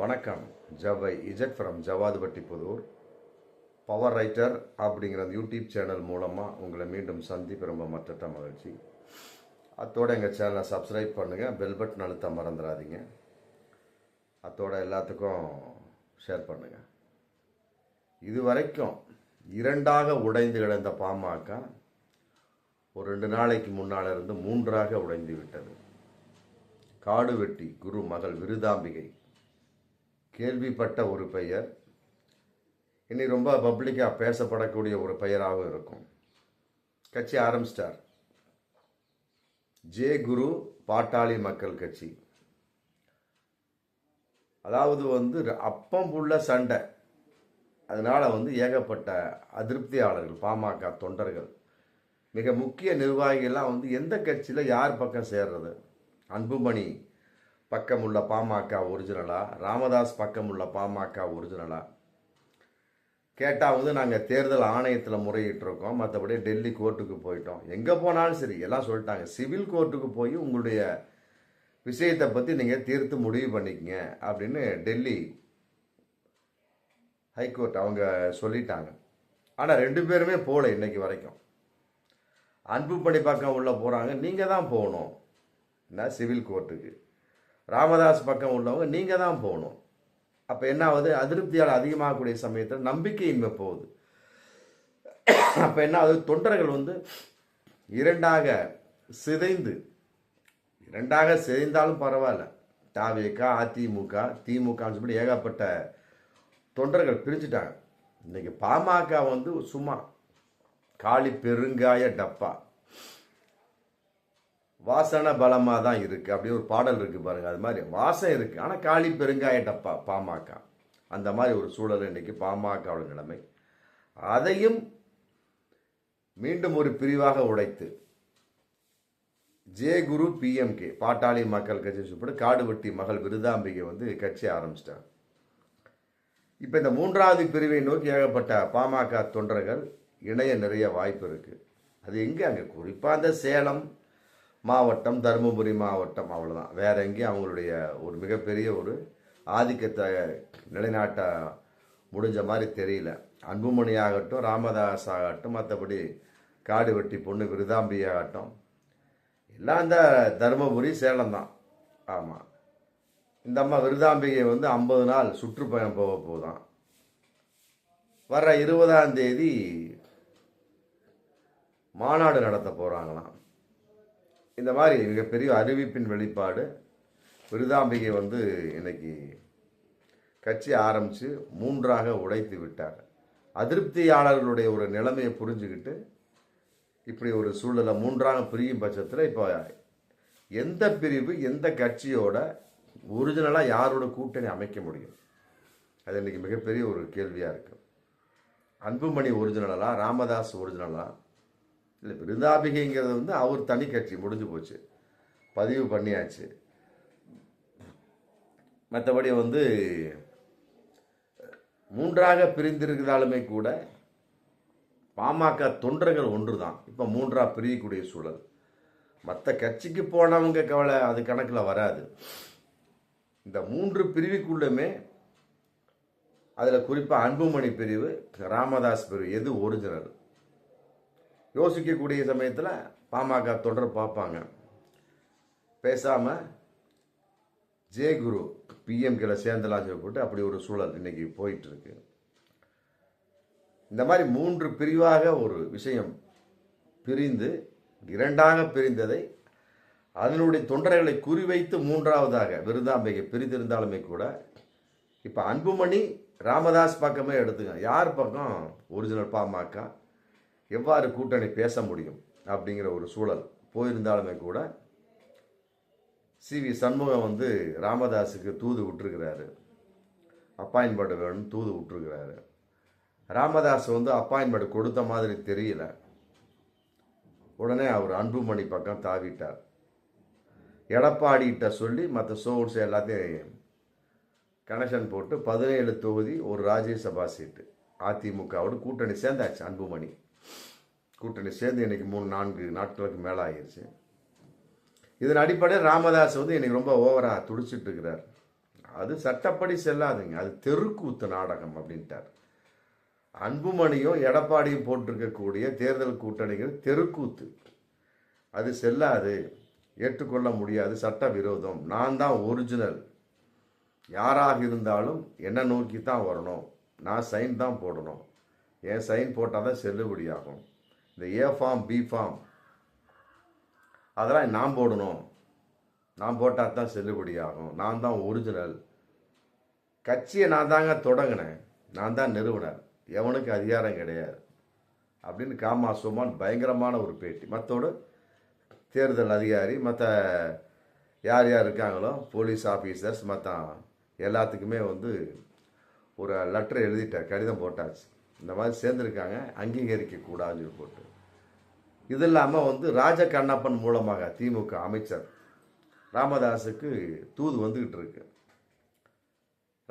வணக்கம். ஜவை Z from Javadhupatti Pudur. Power writer அப்படிங்கிற அந்த யூடியூப் சேனல் மூலமாக உங்களை மீண்டும் சந்திப்பு ரொம்ப மற்ற மகிழ்ச்சி. அத்தோட எங்கள் சேனலை சப்ஸ்கிரைப் பண்ணுங்கள் பெல் பட்டன் அழுத்த மறந்துடாதீங்க. அத்தோட எல்லாத்துக்கும் ஷேர் பண்ணுங்கள் இது வரைக்கும் இரண்டாக உடைந்து கிடந்த பாமக ஒரு ரெண்டு நாளைக்கு முன்னால் இருந்து மூன்றாக உடைந்து விட்டது. காடு வெட்டி குரு மகள் விருதாம்பிகை. கேள்விப்பட்ட ஒரு பெயர். இனி ரொம்ப பப்ளிக்காக பேசப்படக்கூடிய ஒரு பெயராகவும் இருக்கும். கட்சி ஆரம்பிச்சிட்டார். ஜே குரு பாட்டாளி மக்கள் கட்சி. அதாவது வந்து அப்பம் புள்ள சண்டை. அதனால் வந்து ஏகப்பட்ட அதிருப்தியாளர்கள் பாமக தொண்டர்கள். மிக முக்கிய நிர்வாகிகள்லாம் வந்து எந்த கட்சியில் யார் பக்கம் சேர்றது? அன்புமணி பக்கம் உள்ள பாமக ஒரிஜினலா? ராமதாஸ் பக்கம் உள்ள பாமக ஒரிஜினலா? கேட்டால் வந்து நாங்கள் தேர்தல் ஆணையத்தில் முறையிட்டிருக்கோம். மற்றபடி டெல்லி கோர்ட்டுக்கு போயிட்டோம். எங்கே போனாலும் சரி எல்லாம் சொல்லிட்டாங்க. சிவில் கோர்ட்டுக்கு போய் உங்களுடைய விஷயத்தை பற்றி நீங்கள் தீர்த்து முடிவு பண்ணிக்கங்க அப்படின்னு டெல்லி ஹைகோர்ட் அவங்க சொல்லிட்டாங்க. ஆனால் ரெண்டு பேருமே போகல இன்னைக்கு வரைக்கும். அன்பு பணி பக்கம் உள்ளே போகிறாங்க நீங்கள் தான் போகணும். என்ன? சிவில் கோர்ட்டுக்கு. ராமதாஸ் பக்கம் உள்ளவங்க நீங்கள் தான் போகணும். அப்போ என்ன ஆகுது அதிருப்தியால் அதிகமாகக்கூடிய சமயத்தில் நம்பிக்கையின்மை போகுது. அப்போ என்ன ஆகுது தொண்டர்கள் வந்து இரண்டாக சிதைந்து இரண்டாக சிதைந்தாலும் பரவாயில்ல. தாவேக்கா அதிமுக திமுகன்னு சொல்லி ஏகப்பட்ட தொண்டர்கள் பிரிஞ்சுட்டாங்க. இன்றைக்கி பாமக வந்து சும்மா காளி பெருங்காய டப்பா. வாசனை பலமாக தான் இருக்குது அப்படி ஒரு பாடல் இருக்குது பாருங்கள் அது மாதிரி வாசம் இருக்குது ஆனால் காளி பெருங்காய டப்பா பாமக. அந்த மாதிரி ஒரு சூழல் இன்னைக்கு பாமகவோட நிலைமை. அதையும் மீண்டும் ஒரு பிரிவாக உடைத்து ஜே குரு பிஎம்கே பாட்டாளி மக்கள் கட்சி சொல்லிட்டு காடுவெட்டி மகள் விருதாம்பிகை வந்து கட்சி ஆரம்பிச்சிட்டாங்க. இப்போ இந்த மூன்றாவது பிரிவை நோக்கி ஏகப்பட்ட பாமக தொண்டர்கள் இணைய நிறைய வாய்ப்பு இருக்குது அது எங்கே? அங்கே குறிப்பாக அந்த சேலம் மாவட்டம் தருமபுரி மாவட்டம் அவ்வளோதான் வேற எங்கேயும் அவங்களுடைய ஒரு மிகப்பெரிய ஒரு ஆதிக்கத்தை நிலைநாட்ட முடிஞ்ச மாதிரி தெரியல. அன்புமணி ஆகட்டும் ராமதாஸ் ஆகட்டும் மற்றபடி காடு வெட்டி பொண்ணு விருதாம்பி ஆகட்டும். எல்லாம் இந்த தருமபுரி சேலம் தான். ஆமாம் இந்த அம்மா விருதாம்பிகை வந்து ஐம்பது நாள் சுற்றுப்பயணம் போக போதான் வர்ற இருபதாம் தேதி மாநாடு நடத்த போகிறாங்களாம் இந்த மாதிரி மிகப்பெரிய அறிவிப்பின் வெளிப்பாடு விருதாம்பிகை வந்து இன்னைக்கு கட்சி ஆரம்பித்து மூன்றாக உடைத்து விட்டார். அதிருப்தியாளர்களுடைய ஒரு நிலைமையை புரிஞ்சுக்கிட்டு இப்படி ஒரு சூழலை மூன்றாக பிரியும் பட்சத்தில் இப்போ எந்த பிரிவு எந்த கட்சியோட ஒரிஜினலாக யாரோட கூட்டணி அமைக்க முடியும்? அது இன்றைக்கி மிகப்பெரிய ஒரு கேள்வியாக இருக்குது அன்புமணி ஒரிஜினலாக ராமதாஸ் ஒரிஜினலாக இல்லை விருந்தாபிகைங்கிறது வந்து அவர் தனி கட்சி முடிஞ்சு போச்சு. பதிவு பண்ணியாச்சு. மற்றபடி வந்து மூன்றாக பிரிந்திருக்கிறாலுமே கூட பாமக தொண்டர்கள் ஒன்று தான் இப்போ மூன்றாக பிரியக்கூடிய சூழல். மற்ற கட்சிக்கு போனவங்க கவலை அது கணக்கில் வராது. இந்த மூன்று பிரிவுக்குள்ளுமே அதில் குறிப்பாக அன்புமணி பிரிவு ராமதாஸ் பிரிவு எது ஒரிஜினல் யோசிக்கக்கூடிய சமயத்தில் பாமக தொடர் பார்ப்பாங்க. பேசாமல் ஜே குரு பிஎம்கேல சேர்ந்தலாம் போட்டு அப்படி ஒரு சூழல் இன்னைக்கு போயிட்டுருக்கு. இந்த மாதிரி மூன்று பிரிவாக ஒரு விஷயம் பிரிந்து இரண்டாக பிரிந்ததை அதனுடைய தொண்டர்களை குறிவைத்து மூன்றாவதாக விருதாம்பிகை பிரிந்திருந்தாலுமே கூட இப்போ அன்புமணி ராமதாஸ் பக்கமே எடுத்துக்க யார் பக்கம்? ஒரிஜினல் பாமக. எவ்வாறு கூட்டணி பேச முடியும் அப்படிங்கிற ஒரு சூழல் போயிருந்தாலுமே கூட சி வி சண்முகம் வந்து ராமதாஸுக்கு தூது விட்டுருக்கிறாரு. அப்பாயின்மெண்ட் வேணும்னு தூது விட்டுருக்கிறாரு. ராமதாஸ் வந்து அப்பாயின்மெண்ட் கொடுத்த மாதிரி தெரியல. உடனே அவர் அன்புமணி பக்கம் தாவிட்டார். எடப்பாடிகிட்ட சொல்லி மற்ற சோர்ஸ் எல்லாத்தையும் கனெக்ஷன் போட்டு பதினேழு தொகுதி ஒரு ராஜ்யசபா சீட்டு. அதிமுகவோட கூட்டணி சேர்ந்தாச்சு அன்புமணி. கூட்டணி சேர்ந்து இன்னைக்கு மூணு நான்கு நாட்களுக்கு மேலே ஆகிருச்சு இதன் அடிப்படையில் ராமதாஸ் வந்து இன்னைக்கு ரொம்ப ஓவராக துடிச்சிட்டு இருக்கிறார். அது சட்டப்படி செல்லாதுங்க. அது தெருக்கூத்து நாடகம் அப்படின்ட்டார். அன்புமணியும் எடப்பாடியும் போட்டிருக்கக்கூடிய தேர்தல் கூட்டணிகள் தெருக்கூத்து. அது செல்லாது. ஏற்றுக்கொள்ள முடியாது. சட்ட விரோதம் நான் தான் ஒரிஜினல் யாராக இருந்தாலும் என்னை நோக்கி தான் வரணும். நான் சைன் தான் போடணும். என் சைன் போட்டால் தான் செல்லுபடியாகும். இந்த ஏ ஃபார்ம் பி ஃபார்ம் அதெல்லாம் நான் போடணும். நான் போட்டால் தான் செல்லுபடியாகும் நான் தான் ஒரிஜினல் கட்சியை நான் தாங்க தொடங்கினேன். நான் தான் நிறுவனர். எவனுக்கு அதிகாரம் கிடையாது. அப்படின்னு காமா சுமான் பயங்கரமான ஒரு பேட்டி. மற்றோடு தேர்தல் அதிகாரி மற்ற யார் யார் இருக்காங்களோ போலீஸ் ஆஃபீஸர்ஸ் மற்ற எல்லாத்துக்குமே வந்து ஒரு லெட்டர் எழுதிட்டார். கடிதம் போட்டாச்சு. இந்த மாதிரி சேர்ந்துருக்காங்க. அங்கீகரிக்க கூடாதுன்னு போட்டு. இது இல்லாமல் வந்து ராஜ கண்ணப்பன் மூலமாக திமுக அமைச்சர் ராமதாஸுக்கு தூது வந்துக்கிட்டு இருக்கு.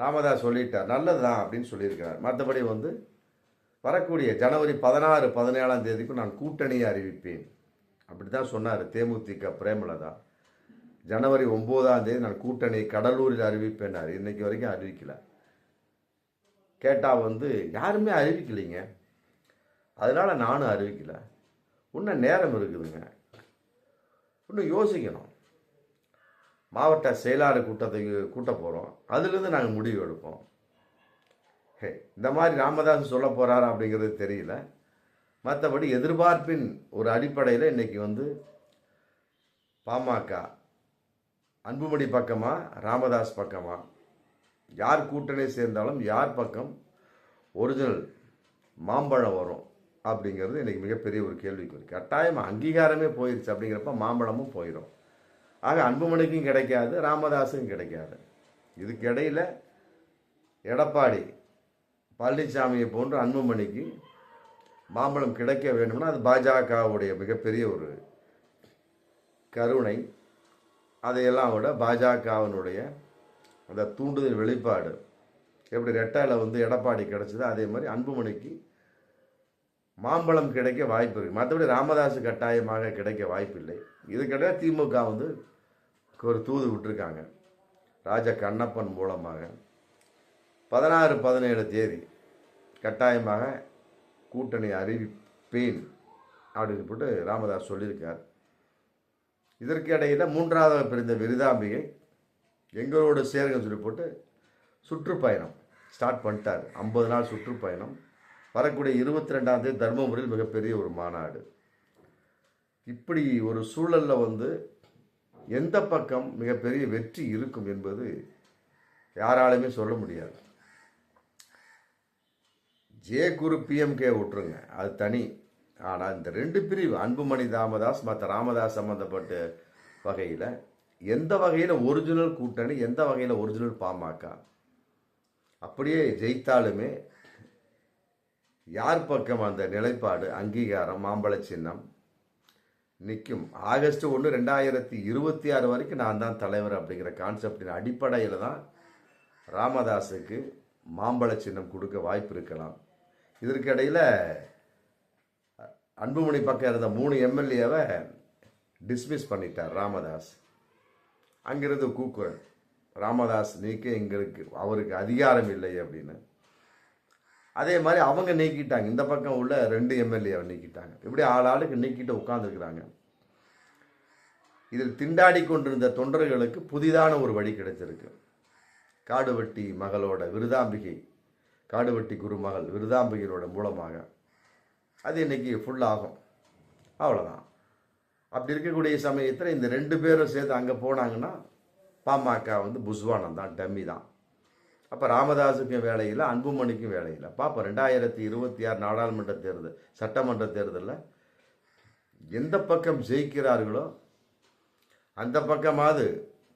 ராமதாஸ் சொல்லிட்டார் நல்லதுதான் அப்படின்னு சொல்லியிருக்கிறார். மற்றபடி வந்து வரக்கூடிய ஜனவரி பதினாறு பதினேழாம் தேதிக்கும் நான் கூட்டணியை அறிவிப்பேன். அப்படி தான் சொன்னார் தேமுதிக பிரேமலதா. ஜனவரி ஒம்போதாம் தேதி நான் கூட்டணி கடலூரில் அறிவிப்பேன்னார் இன்றைக்கி வரைக்கும் அறிவிக்கல. கேட்டால் வந்து யாருமே அறிவிக்கலைங்க. அதனால் நானும் அறிவிக்கலை. இன்னும் நேரம் இருக்குதுங்க. இன்னும் யோசிக்கணும். மாவட்ட செயலாளர் கூட்டத்தை கூட்ட போகிறோம் அதுலேருந்து நாங்கள் முடிவு எடுப்போம். ஹே இந்த மாதிரி ராமதாஸ் சொல்ல போகிறாரா அப்படிங்கிறது தெரியல. மற்றபடி எதிர்பார்ப்பின் ஒரு அடிப்படையில் இன்றைக்கி வந்து பாமக அன்புமணி பக்கமாக ராமதாஸ் பக்கமாக யார் கூட்டணி சேர்ந்தாலும் யார் பக்கம்? ஒரிஜினல் மாம்பழம் வரும். அப்படிங்கிறது இன்றைக்கி மிகப்பெரிய ஒரு கேள்விக்குறி கட்டாயம் அங்கீகாரமே போயிடுச்சு அப்படிங்கிறப்ப மாம்பழமும் போயிடும் ஆக அன்புமணிக்கும் கிடைக்காது ராமதாஸுக்கும் கிடைக்காது. இதுக்கு எடப்பாடி பழனிசாமியை போன்று அன்புமணிக்கு மாம்பழம் கிடைக்க வேண்டும்னா அது பாஜகவுடைய மிகப்பெரிய ஒரு கருணை. அதையெல்லாம் விட பாஜகவினுடைய அந்த தூண்டுதல் வெளிப்பாடு எப்படி ரெட்டாயில் வந்து எடப்பாடி கிடச்சிதோ அதே மாதிரி அன்புமணிக்கு மாம்பழம் கிடைக்க வாய்ப்பு இருக்குது மற்றபடி ராமதாஸ் கட்டாயமாக கிடைக்க வாய்ப்பில்லை. இதுக்கிடையே திமுக வந்து ஒரு தூது விட்டுருக்காங்க. ராஜா கண்ணப்பன் மூலமாக. பதினாறு பதினேழு தேதி கட்டாயமாக கூட்டணி அறிவிப்பேன் அப்படின்னு போட்டு ராமதாஸ் சொல்லியிருக்கார். இதற்கு மூன்றாவது பிரிந்த விருதாம்பிகை எங்களோட சேருங்கன்னு சொல்லி போட்டு சுற்றுப்பயணம் ஸ்டார்ட் பண்ணிட்டார். ஐம்பது நாள் சுற்றுப்பயணம். வரக்கூடிய இருபத்தி ரெண்டாம் தேதி தர்மபுரியில் மிகப்பெரிய ஒரு மாநாடு. இப்படி ஒரு சூழலில் வந்து எந்த பக்கம் மிகப்பெரிய வெற்றி இருக்கும் என்பது யாராலுமே சொல்ல முடியாது. ஜே குரு பிஎம்கே விட்டுருங்க. அது தனி. ஆனால் இந்த ரெண்டு பிரிவு அன்புமணி ராமதாஸ் மற்ற ராமதாஸ் சம்மந்தப்பட்ட வகையில் எந்த வகையில் ஒரிஜினல் கூட்டணி எந்த வகையில் ஒரிஜினல் பாமக? அப்படியே ஜெயித்தாலுமே யார் பக்கம் அந்த நிலைப்பாடு அங்கீகாரம் மாம்பழ சின்னம்? நிற்கும் ஆகஸ்ட் ஒன்று ரெண்டாயிரத்தி இருபத்தி ஆறு வரைக்கும் நான் தான் தலைவர் அப்படிங்கிற கான்செப்டின் அடிப்படையில் தான் ராமதாஸுக்கு மாம்பழ சின்னம் கொடுக்க வாய்ப்பு இருக்கலாம். இதற்கிடையில் அன்புமணி பக்கம் இருந்த மூணு எம்எல்ஏவை டிஸ்மிஸ் பண்ணிட்டார் ராமதாஸ். அங்கிருந்து கூக்குரல் ராமதாஸ் நீக்க எங்களுக்கு அவருக்கு அதிகாரம் இல்லை அப்படின்னு. அதே மாதிரி அவங்க நீக்கிட்டாங்க. இந்த பக்கம் உள்ள ரெண்டு எம்எல்ஏவை நீக்கிட்டாங்க. இப்படி ஆள் ஆளுக்கு நீக்கிட்டு உட்காந்துருக்குறாங்க இதில் திண்டாடி கொண்டிருந்த தொண்டர்களுக்கு புதிதான ஒரு வழி கிடைச்சிருக்கு. காடுவட்டி மகளோட விருதாம்பிகை காடுவட்டி குருமகள் விருதாம்பிகையோட மூலமாக. அது இன்றைக்கி ஃபுல்லாகும் அவ்வளோதான் அப்படி இருக்கக்கூடிய சமயத்தில் இந்த ரெண்டு பேரும் சேர்த்து அங்கே போனாங்கன்னா பாமக வந்து புஸ்வானம் தான் டம்மி தான். அப்போ ராமதாஸுக்கும் வேலையில் அன்புமணிக்கும் வேலையில் பார்ப்போம் ரெண்டாயிரத்தி இருபத்தி ஆறு நாடாளுமன்ற தேர்தல் சட்டமன்ற தேர்தலில் எந்த பக்கம் ஜெயிக்கிறார்களோ அந்த பக்கமாவது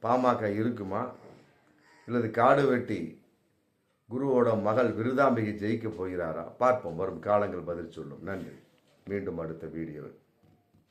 பாமக இருக்குமா? இல்லது காடு வெட்டி குருவோட மகள் விருதாம்பிகை ஜெயிக்க போகிறாரா? பார்ப்போம் வரும் காலங்கள் பதில் சொல்லும். நன்றி. மீண்டும் அடுத்த வீடியோவில்.